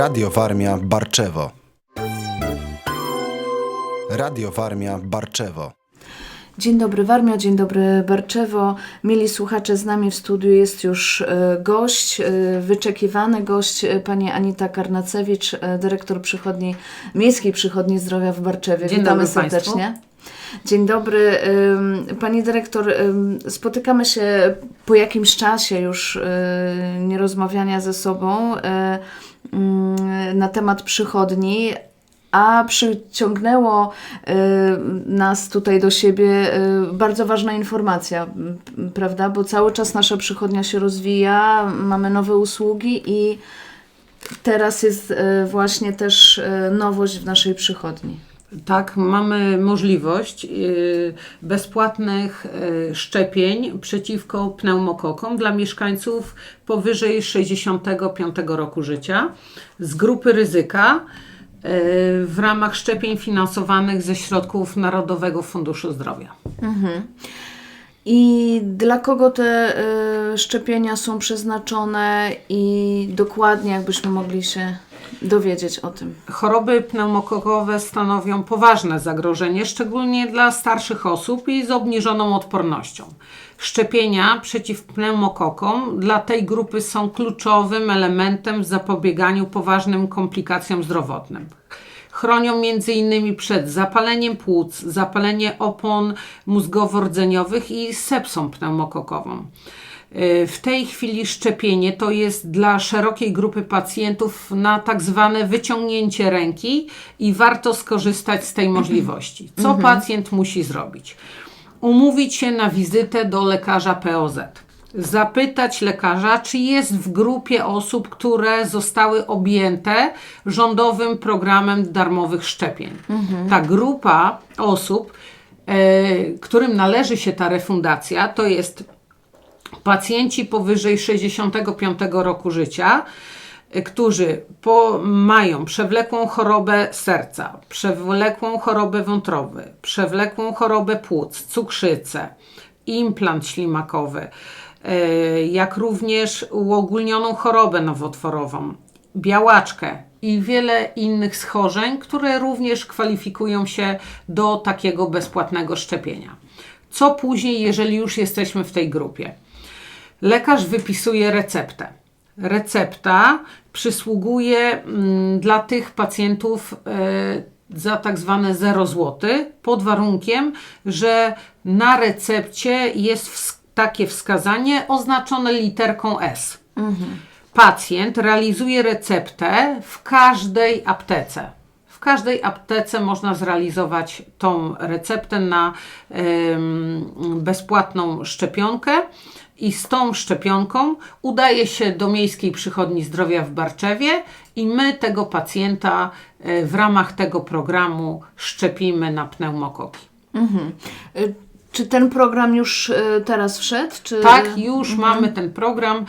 Radio Warmia Barczewo. Radio Warmia Barczewo. Dzień dobry Warmia, dzień dobry Barczewo. Mili słuchacze, z nami w studiu jest już e, gość, e, wyczekiwany gość, e, pani Anita Karnacewicz, dyrektor przychodni, Miejskiej Przychodni Zdrowia w Barczewie. Dzień Witamy dobry państwu. Dzień dobry. Pani dyrektor, spotykamy się po jakimś czasie już y, nierozmawiania ze sobą y, ym, na temat przychodni, a przyciągnęło y, nas tutaj do siebie bardzo ważna informacja, prawda? Bo cały czas nasza przychodnia się rozwija, mamy nowe usługi i teraz jest właśnie też nowość w naszej przychodni. Tak, mamy możliwość y, bezpłatnych y, szczepień przeciwko pneumokokom dla mieszkańców powyżej 65 roku życia z grupy ryzyka y, w ramach szczepień finansowanych ze środków Narodowego Funduszu Zdrowia. I dla kogo te szczepienia są przeznaczone i dokładnie jakbyśmy mogli się dowiedzieć o tym. Choroby pneumokokowe stanowią poważne zagrożenie, szczególnie dla starszych osób i z obniżoną odpornością. Szczepienia przeciw pneumokokom dla tej grupy są kluczowym elementem w zapobieganiu poważnym komplikacjom zdrowotnym. Chronią m.in. przed zapaleniem płuc, zapaleniem opon mózgowo-rdzeniowych i sepsą pneumokokową. Y, W tej chwili szczepienie to jest dla szerokiej grupy pacjentów na tak zwane wyciągnięcie ręki i warto skorzystać z tej możliwości. Co pacjent musi zrobić? Umówić się na wizytę do lekarza POZ. Zapytać lekarza, czy jest w grupie osób, które zostały objęte rządowym programem darmowych szczepień. Ta grupa osób, e, którym należy się ta refundacja, to jest pacjenci powyżej 65 roku życia, y, którzy po, mają przewlekłą chorobę serca, przewlekłą chorobę wątroby, przewlekłą chorobę płuc, cukrzycę, implant ślimakowy, y, jak również uogólnioną chorobę nowotworową, białaczkę i wiele innych schorzeń, które również kwalifikują się do takiego bezpłatnego szczepienia. Co później, jeżeli już jesteśmy w tej grupie? Lekarz wypisuje receptę. Recepta przysługuje mm, dla tych pacjentów e, za tak zwane 0 zł, pod warunkiem, że na recepcie jest takie wskazanie oznaczone literką S. Pacjent realizuje receptę w każdej aptece. W każdej aptece można zrealizować tą receptę na bezpłatną szczepionkę i z tą szczepionką udaje się do Miejskiej Przychodni Zdrowia w Barczewie i my tego pacjenta e, w ramach tego programu szczepimy na pneumokoki. Y, Czy ten program już y, teraz wszedł? Czy... Tak, już mamy ten program.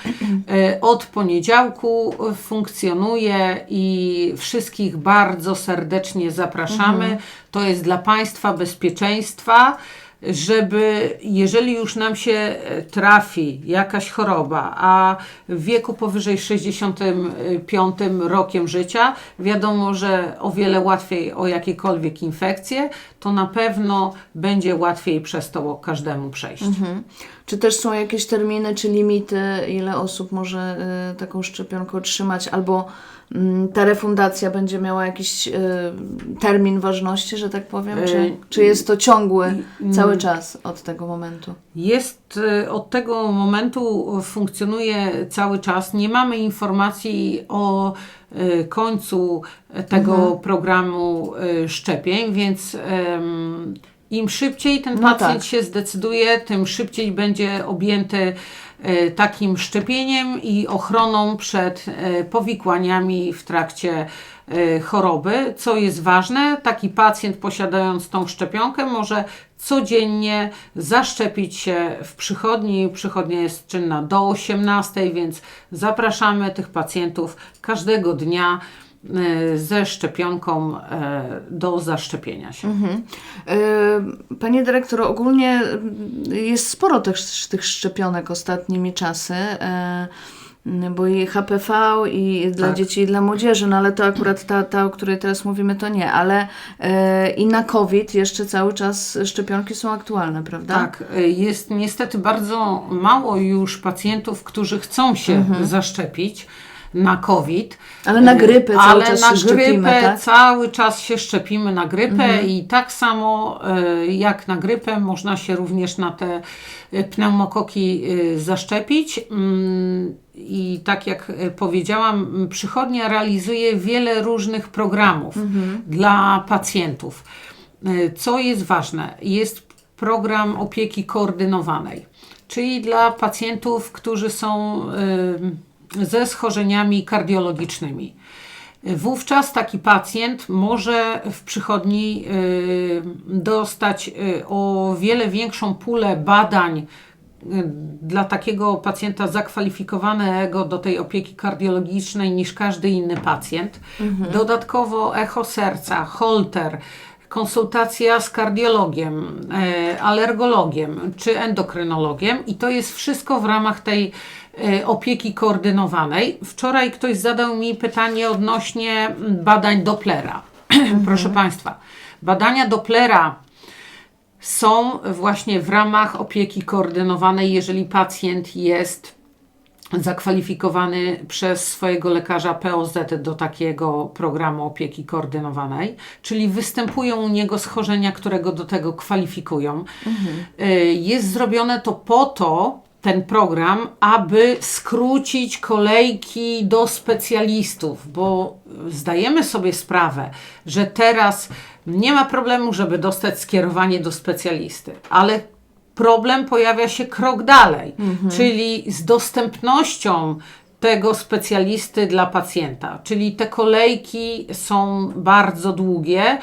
E, Od poniedziałku funkcjonuje i wszystkich bardzo serdecznie zapraszamy. To jest dla Państwa bezpieczeństwa, żeby jeżeli już nam się e, trafi jakaś choroba, a w wieku powyżej 65 rokiem życia, wiadomo, że o wiele łatwiej o jakiekolwiek infekcje, to na pewno będzie łatwiej przez to każdemu przejść. Czy też są jakieś terminy czy limity, ile osób może y, taką szczepionkę otrzymać, albo ta refundacja będzie miała jakiś y, termin ważności, że tak powiem? Czy, Y, czy jest to ciągły cały czas od tego momentu? Jest y, od tego momentu funkcjonuje cały czas. Nie mamy informacji o y, końcu tego programu y, szczepień, więc em, im szybciej ten No pacjent tak. się zdecyduje, tym szybciej będzie objęty y, takim szczepieniem i ochroną przed y, powikłaniami w trakcie y, choroby. Co jest ważne, taki pacjent posiadając tą szczepionkę może codziennie zaszczepić się w przychodni. Przychodnia jest czynna do 18, więc zapraszamy tych pacjentów każdego dnia ze szczepionką y, do zaszczepienia się. Y, Panie dyrektor, ogólnie jest sporo tych, tych szczepionek ostatnimi czasy. Bo i HPV i dla Tak. dzieci i dla młodzieży, no ale to akurat ta, ta o której teraz mówimy, to nie, ale e, i na COVID jeszcze cały czas szczepionki są aktualne, prawda? Tak, jest niestety bardzo mało już pacjentów, którzy chcą się Mhm. zaszczepić na COVID. Ale na grypę cały Ale czas na się szczepimy, grypę tak? cały czas się szczepimy na grypę i tak samo y, jak na grypę można się również na te y, pneumokoki y, zaszczepić. Mm, I tak jak powiedziałam, przychodnia realizuje wiele różnych programów dla pacjentów. Co jest ważne? Jest program opieki koordynowanej, czyli dla pacjentów, którzy są y, ze schorzeniami kardiologicznymi. Wówczas taki pacjent może w przychodni y, dostać y, o wiele większą pulę badań y, dla takiego pacjenta zakwalifikowanego do tej opieki kardiologicznej niż każdy inny pacjent. Dodatkowo echo serca, holter, konsultacja z kardiologiem, e, alergologiem czy endokrynologiem i to jest wszystko w ramach tej opieki koordynowanej. Wczoraj ktoś zadał mi pytanie odnośnie mm, badań Dopplera. Proszę Państwa, badania Dopplera są właśnie w ramach opieki koordynowanej, jeżeli pacjent jest zakwalifikowany przez swojego lekarza POZ do takiego programu opieki koordynowanej, czyli występują u niego schorzenia, które go do tego kwalifikują. Y, Jest zrobione to po to, ten program, aby skrócić kolejki do specjalistów, bo zdajemy sobie sprawę, że teraz nie ma problemu, żeby dostać skierowanie do specjalisty, ale problem pojawia się krok dalej, czyli z dostępnością tego specjalisty dla pacjenta. Czyli te kolejki są bardzo długie,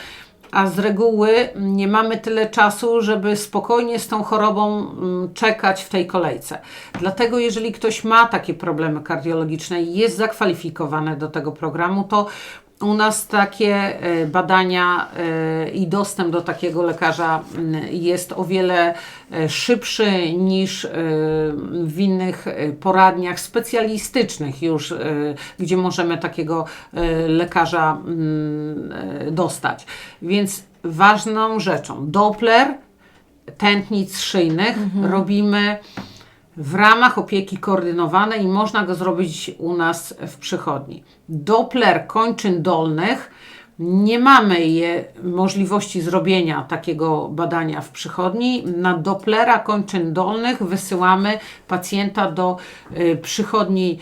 a z reguły nie mamy tyle czasu, żeby spokojnie z tą chorobą mm, czekać w tej kolejce. Dlatego, jeżeli ktoś ma takie problemy kardiologiczne i jest zakwalifikowany do tego programu, to u nas takie e, badania e, i dostęp do takiego lekarza mm, jest o wiele e, szybszy niż w innych poradniach specjalistycznych już, gdzie możemy takiego lekarza mm, dostać. Więc ważną rzeczą, Doppler tętnic szyjnych robimy w ramach opieki koordynowanej i można go zrobić u nas w przychodni. Doppler kończyn dolnych nie mamy je, możliwości zrobienia takiego badania w przychodni. Na Dopplera kończyn dolnych wysyłamy pacjenta do y, przychodni,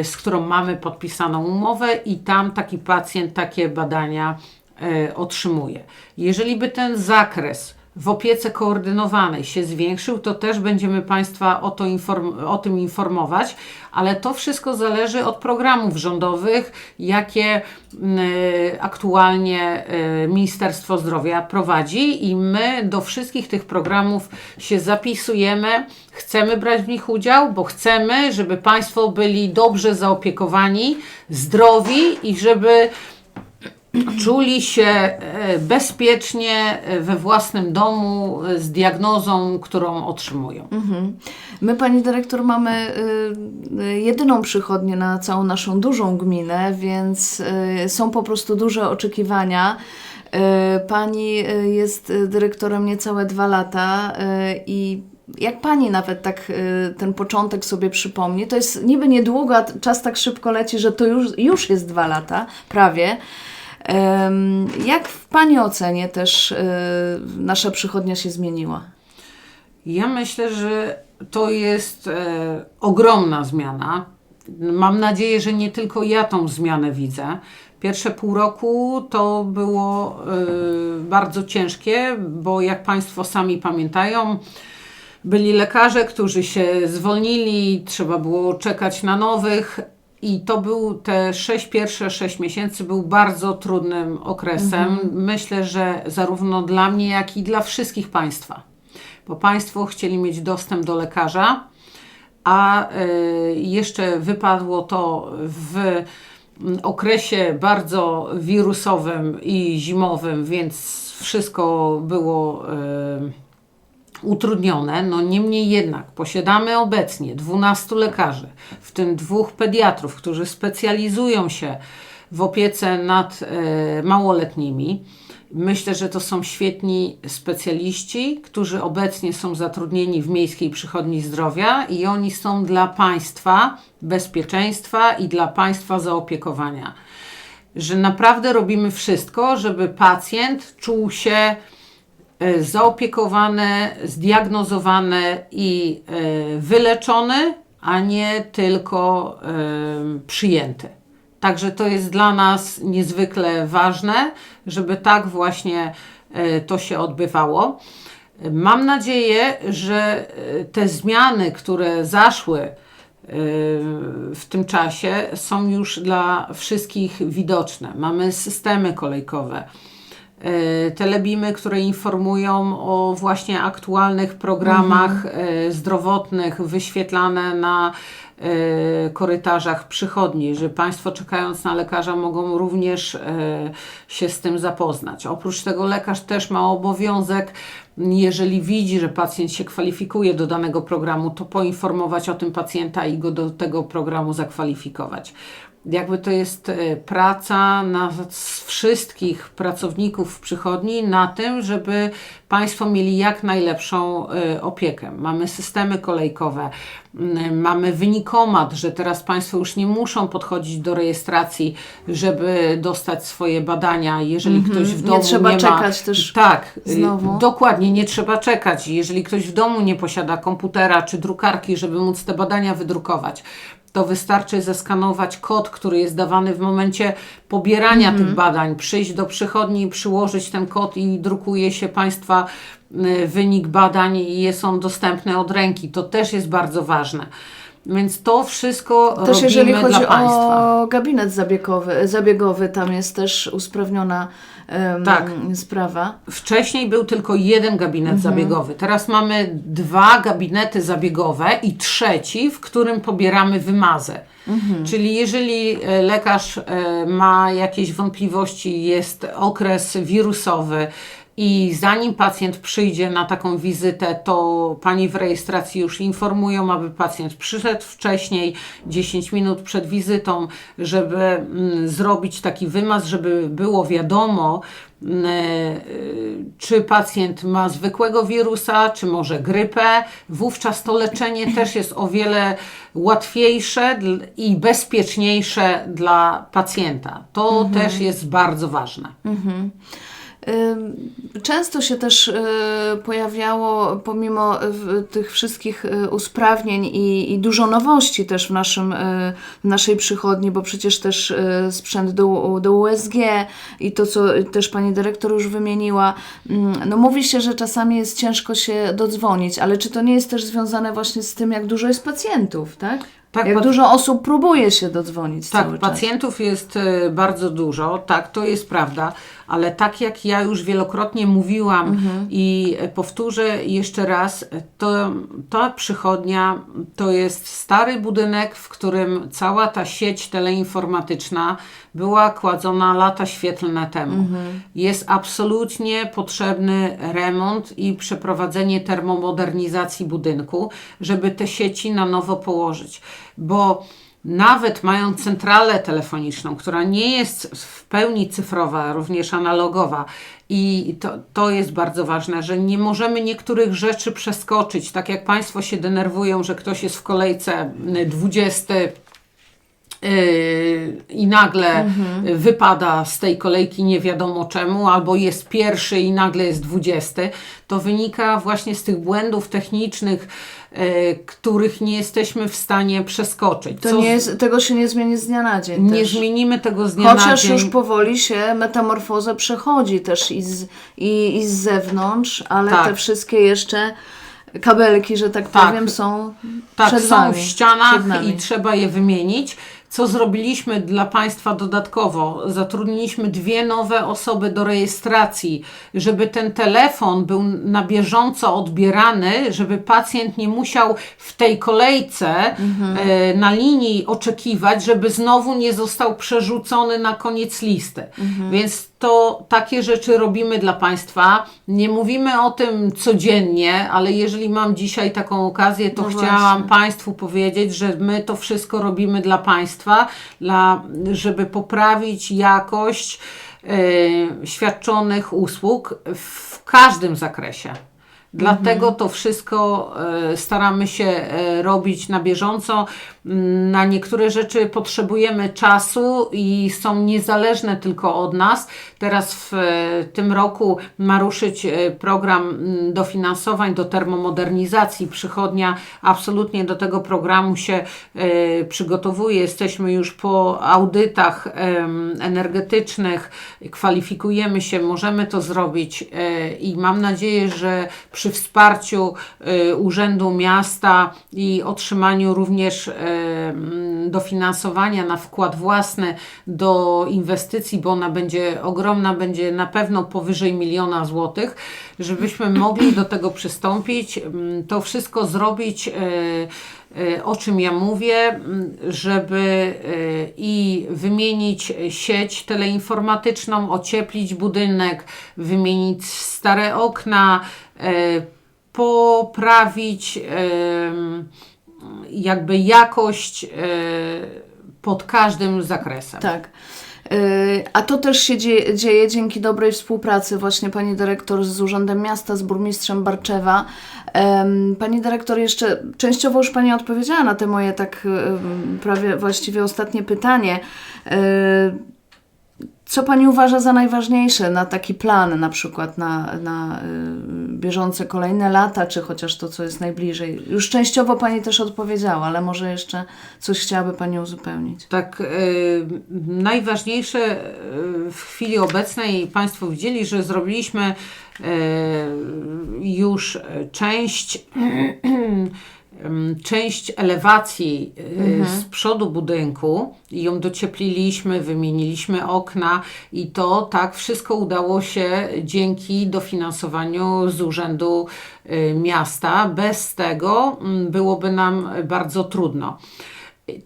y, z którą mamy podpisaną umowę i tam taki pacjent takie badania y, otrzymuje. Jeżeli by ten zakres w opiece koordynowanej się zwiększył, to też będziemy Państwa o, to inform- o tym informować, ale to wszystko zależy od programów rządowych, jakie mm, aktualnie y, Ministerstwo Zdrowia prowadzi i my do wszystkich tych programów się zapisujemy. Chcemy brać w nich udział, bo chcemy, żeby Państwo byli dobrze zaopiekowani, zdrowi i żeby czuli się e, bezpiecznie e, we własnym domu e, z diagnozą, którą otrzymują. My, pani dyrektor, mamy jedyną przychodnię na całą naszą dużą gminę, więc są po prostu duże oczekiwania. Pani jest dyrektorem niecałe dwa lata i jak pani nawet tak ten początek sobie przypomni, to jest niby niedługo, a czas tak szybko leci, że to już, już jest dwa lata, prawie. Jak w Pani ocenie też y, nasza przychodnia się zmieniła? Ja myślę, że to jest e, ogromna zmiana. Mam nadzieję, że nie tylko ja tą zmianę widzę. Pierwsze pół roku to było e, bardzo ciężkie, bo jak Państwo sami pamiętają, byli lekarze, którzy się zwolnili, trzeba było czekać na nowych. I to był te sześć, pierwsze sześć miesięcy był bardzo trudnym okresem. Myślę, że zarówno dla mnie, jak i dla wszystkich Państwa. Bo Państwo chcieli mieć dostęp do lekarza, a y, jeszcze wypadło to w mm, okresie bardzo wirusowym i zimowym, więc wszystko było y, utrudnione. No niemniej jednak posiadamy obecnie 12 lekarzy, w tym dwóch pediatrów, którzy specjalizują się w opiece nad e, małoletnimi. Myślę, że to są świetni specjaliści, którzy obecnie są zatrudnieni w Miejskiej Przychodni Zdrowia i oni są dla państwa bezpieczeństwa i dla państwa zaopiekowania. Że naprawdę robimy wszystko, żeby pacjent czuł się zaopiekowany, zdiagnozowany i e, wyleczony, a nie tylko e, przyjęty. Także to jest dla nas niezwykle ważne, żeby tak właśnie e, to się odbywało. Mam nadzieję, że e, te zmiany, które zaszły e, w tym czasie, są już dla wszystkich widoczne. Mamy systemy kolejkowe e, telebimy, które informują o właśnie aktualnych programach e, zdrowotnych wyświetlane na e, korytarzach przychodni, że Państwo czekając na lekarza mogą również e, się z tym zapoznać. Oprócz tego lekarz też ma obowiązek, jeżeli widzi, że pacjent się kwalifikuje do danego programu, to poinformować o tym pacjenta i go do tego programu zakwalifikować jakby to jest e, praca nas wszystkich pracowników w przychodni na tym, żeby Państwo mieli jak najlepszą e, opiekę. Mamy systemy kolejkowe, m, mamy wynikomat, że teraz Państwo już nie muszą podchodzić do rejestracji, żeby dostać swoje badania, jeżeli ktoś w Nie domu trzeba nie ma... czekać też Tak, y, znowu. dokładnie, nie trzeba czekać. Jeżeli ktoś w domu nie posiada komputera czy drukarki, żeby móc te badania wydrukować, to wystarczy zeskanować kod, który jest dawany w momencie pobierania Mhm. tych badań, przyjść do przychodni, przyłożyć ten kod i drukuje się Państwa y, wynik badań i jest on dostępny od ręki. To też jest bardzo ważne. Więc to wszystko Też robimy jeżeli chodzi dla Państwa. o gabinet zabiegowy, zabiegowy, tam jest też usprawniona em, Tak. sprawa. Wcześniej był tylko jeden gabinet zabiegowy. Teraz mamy dwa gabinety zabiegowe i trzeci, w którym pobieramy wymazę. Czyli jeżeli e, lekarz e, ma jakieś wątpliwości, jest okres wirusowy i zanim pacjent przyjdzie na taką wizytę, to pani w rejestracji już informują, aby pacjent przyszedł wcześniej, 10 minut przed wizytą, żeby mm, zrobić taki wymaz, żeby było wiadomo, mm, e, czy pacjent ma zwykłego wirusa, czy może grypę. Wówczas to leczenie też jest o wiele łatwiejsze i bezpieczniejsze dla pacjenta. To też jest bardzo ważne. Ym, Często się też y, pojawiało, pomimo w, tych wszystkich y, usprawnień i, i dużo nowości też w, naszym, y, w naszej przychodni, bo przecież też y, sprzęt do, do USG i to, co też pani dyrektor już wymieniła. No mówi się, że czasami jest ciężko się dodzwonić, ale czy to nie jest też związane właśnie z tym, jak dużo jest pacjentów, tak? Tak, jak dużo osób próbuje się dodzwonić Tak, cały czas. pacjentów jest e, bardzo dużo, tak, to jest prawda, ale tak jak ja już wielokrotnie mówiłam Mhm. i powtórzę jeszcze raz, to ta przychodnia to jest stary budynek, w którym cała ta sieć teleinformatyczna była kładzona lata świetlne temu. Mhm. Jest absolutnie potrzebny remont i przeprowadzenie termomodernizacji budynku, żeby te sieci na nowo położyć, bo nawet mając centralę telefoniczną, która nie jest w pełni cyfrowa, również analogowa, i to, to jest bardzo ważne, że nie możemy niektórych rzeczy przeskoczyć. Tak jak Państwo się denerwują, że ktoś jest w kolejce y, 20 Yy, i nagle Mhm. wypada z tej kolejki nie wiadomo czemu, albo jest pierwszy i nagle jest dwudziesty, to wynika właśnie z tych błędów technicznych, yy, których nie jesteśmy w stanie przeskoczyć. To nie jest, tego się nie zmieni z dnia na dzień. nie też. zmienimy tego z dnia na Chociaż dzień. już powoli się metamorfozę przechodzi też i z, i, i z zewnątrz, ale Tak. te wszystkie jeszcze kabelki, że tak, Tak. powiem, są Tak, przed są nami. w ścianach i trzeba je wymienić. Co zrobiliśmy dla Państwa dodatkowo? Zatrudniliśmy dwie nowe osoby do rejestracji, żeby ten telefon był na bieżąco odbierany, żeby pacjent nie musiał w tej kolejce Mhm. e, na linii oczekiwać, żeby znowu nie został przerzucony na koniec listy. Mhm. Więc to takie rzeczy robimy dla Państwa. Nie mówimy o tym codziennie, ale jeżeli mam dzisiaj taką okazję, to No chciałam właśnie. Państwu powiedzieć, że my to wszystko robimy dla Państwa, dla, żeby poprawić jakość e, świadczonych usług w każdym zakresie. Dlatego to wszystko e, staramy się e, robić na bieżąco. Na niektóre rzeczy potrzebujemy czasu i są niezależne tylko od nas. Teraz w e, tym roku ma ruszyć e, program dofinansowań do termomodernizacji. Przychodnia absolutnie do tego programu się e, przygotowuje. Jesteśmy już po audytach energetycznych, kwalifikujemy się, możemy to zrobić i mam nadzieję, że przy wsparciu Urzędu Miasta i otrzymaniu również dofinansowania na wkład własny do inwestycji, bo ona będzie ogromna, będzie na pewno powyżej miliona złotych, żebyśmy mogli do tego przystąpić, to wszystko zrobić. e, e, O czym ja mówię, żeby e, i wymienić sieć teleinformatyczną, ocieplić budynek, wymienić stare okna, poprawić jakby jakość e, pod każdym zakresem. Tak. Y, A to też się dzieje, dzieje dzięki dobrej współpracy właśnie pani dyrektor z Urzędem Miasta, z burmistrzem Barczewa. Pani dyrektor, jeszcze częściowo już Pani odpowiedziała na te moje tak prawie właściwie ostatnie pytanie. Co Pani uważa za najważniejsze na taki plan, na przykład na, na y, bieżące kolejne lata, czy chociaż to, co jest najbliżej? Już częściowo Pani też odpowiedziała, ale może jeszcze coś chciałaby Pani uzupełnić. Tak, y, najważniejsze y, w chwili obecnej Państwo widzieli, że zrobiliśmy y, już część, em, część elewacji y, z przodu budynku i ją dociepliliśmy, wymieniliśmy okna i to tak wszystko udało się dzięki dofinansowaniu z Urzędu y, Miasta. Bez tego mm, byłoby nam bardzo trudno.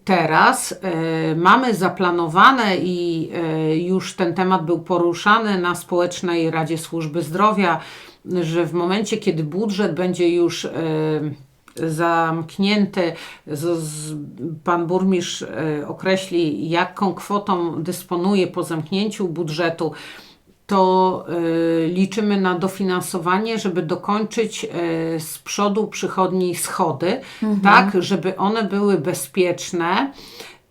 Teraz e, mamy zaplanowane i e, już ten temat był poruszany na Społecznej Radzie Służby Zdrowia, że w momencie, kiedy budżet będzie już e, zamknięty, z, z, pan burmistrz e, określi, jaką kwotą dysponuje po zamknięciu budżetu, to y, liczymy na dofinansowanie, żeby dokończyć y, z przodu przychodni schody, tak, żeby one były bezpieczne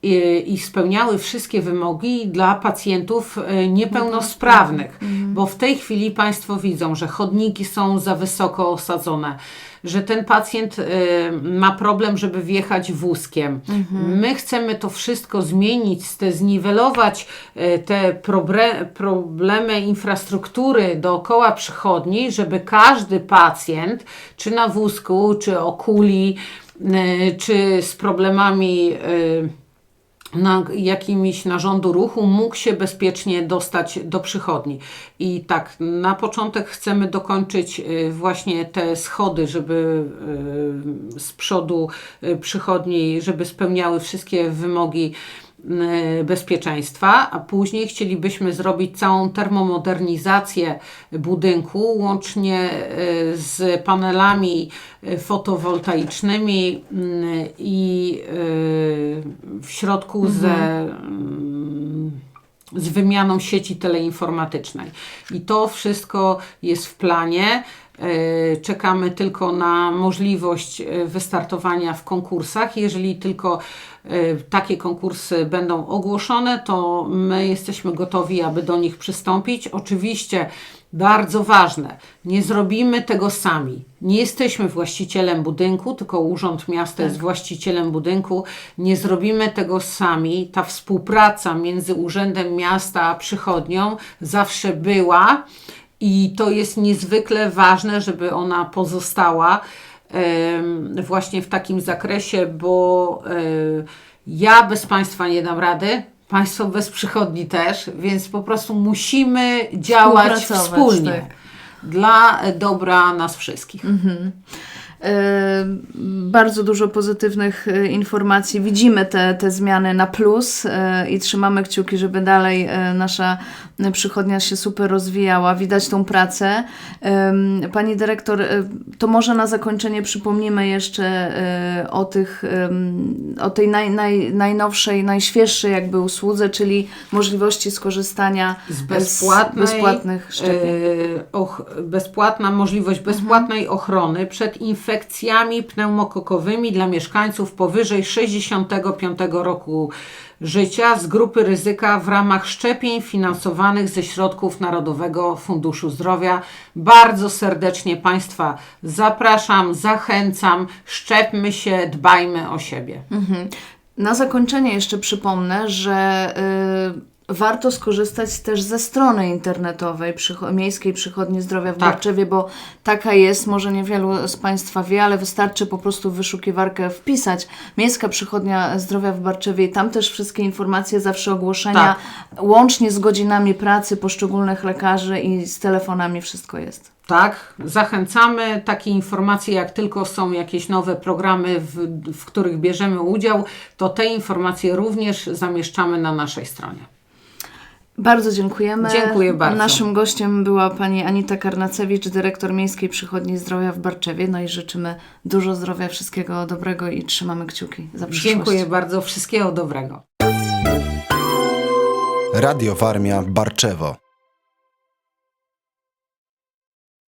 i, spełniały wszystkie wymogi dla pacjentów y, niepełnosprawnych, bo w tej chwili Państwo widzą, że chodniki są za wysoko osadzone, że ten pacjent y, ma problem, żeby wjechać wózkiem. My chcemy to wszystko zmienić, te, zniwelować y, te problemy infrastruktury dookoła przychodni, żeby każdy pacjent, czy na wózku, czy o kuli, czy z problemami na jakimś narządu ruchu mógł się bezpiecznie dostać do przychodni. I tak, na początek chcemy dokończyć y, właśnie te schody, żeby y, z przodu y, przychodni, żeby spełniały wszystkie wymogi bezpieczeństwa, a później chcielibyśmy zrobić całą termomodernizację budynku, łącznie y, z panelami y, fotowoltaicznymi i w środku ze mm, z wymianą sieci teleinformatycznej. I to wszystko jest w planie. E, Czekamy tylko na możliwość e, wystartowania w konkursach. Jeżeli tylko e, takie konkursy będą ogłoszone, to my jesteśmy gotowi, aby do nich przystąpić. Oczywiście bardzo ważne, nie zrobimy tego sami. Nie jesteśmy właścicielem budynku, tylko Urząd Miasta jest właścicielem budynku. Nie zrobimy tego sami. Ta współpraca między Urzędem Miasta a przychodnią zawsze była i to jest niezwykle ważne, żeby ona pozostała właśnie w takim zakresie, bo ja bez Państwa nie dam rady. Państwo bez przychodni też, więc po prostu musimy działać wspólnie tak. dla dobra nas wszystkich. E, Bardzo dużo pozytywnych e, informacji. Widzimy te, te zmiany na plus e, i trzymamy kciuki, żeby dalej nasza y, przychodnia się super rozwijała, widać tą pracę. Pani dyrektor, y, to może na zakończenie przypomnimy jeszcze y, o tych, o tej naj, naj, najnowszej, najświeższej jakby usłudze, czyli możliwości skorzystania z bezpłatnej, bezpłatnych szczepień. e, och, bezpłatna możliwość bezpłatnej ochrony przed infekcjami pneumokokowymi dla mieszkańców powyżej 65 roku życia z grupy ryzyka w ramach szczepień finansowanych ze środków Narodowego Funduszu Zdrowia. Bardzo serdecznie Państwa zapraszam, zachęcam, szczepmy się, dbajmy o siebie. Na zakończenie jeszcze przypomnę, że y, warto skorzystać też ze strony internetowej przycho- Miejskiej Przychodni Zdrowia w Tak. Barczewie, bo taka jest, może niewielu z Państwa wie, ale wystarczy po prostu w wyszukiwarkę wpisać Miejska Przychodnia Zdrowia w Barczewie i tam też wszystkie informacje, zawsze ogłoszenia, łącznie z godzinami pracy poszczególnych lekarzy i z telefonami wszystko jest. Tak, zachęcamy. Takie informacje, jak tylko są jakieś nowe programy, w, w których bierzemy udział, to te informacje również zamieszczamy na naszej stronie. Bardzo dziękujemy. Dziękuję bardzo. Naszym gościem była pani Anita Karnacewicz, dyrektor Miejskiej Przychodni Zdrowia w Barczewie. No i życzymy dużo zdrowia, wszystkiego dobrego i trzymamy kciuki za przyszłość. Dziękuję bardzo, wszystkiego dobrego. Radio Warmia Barczewo.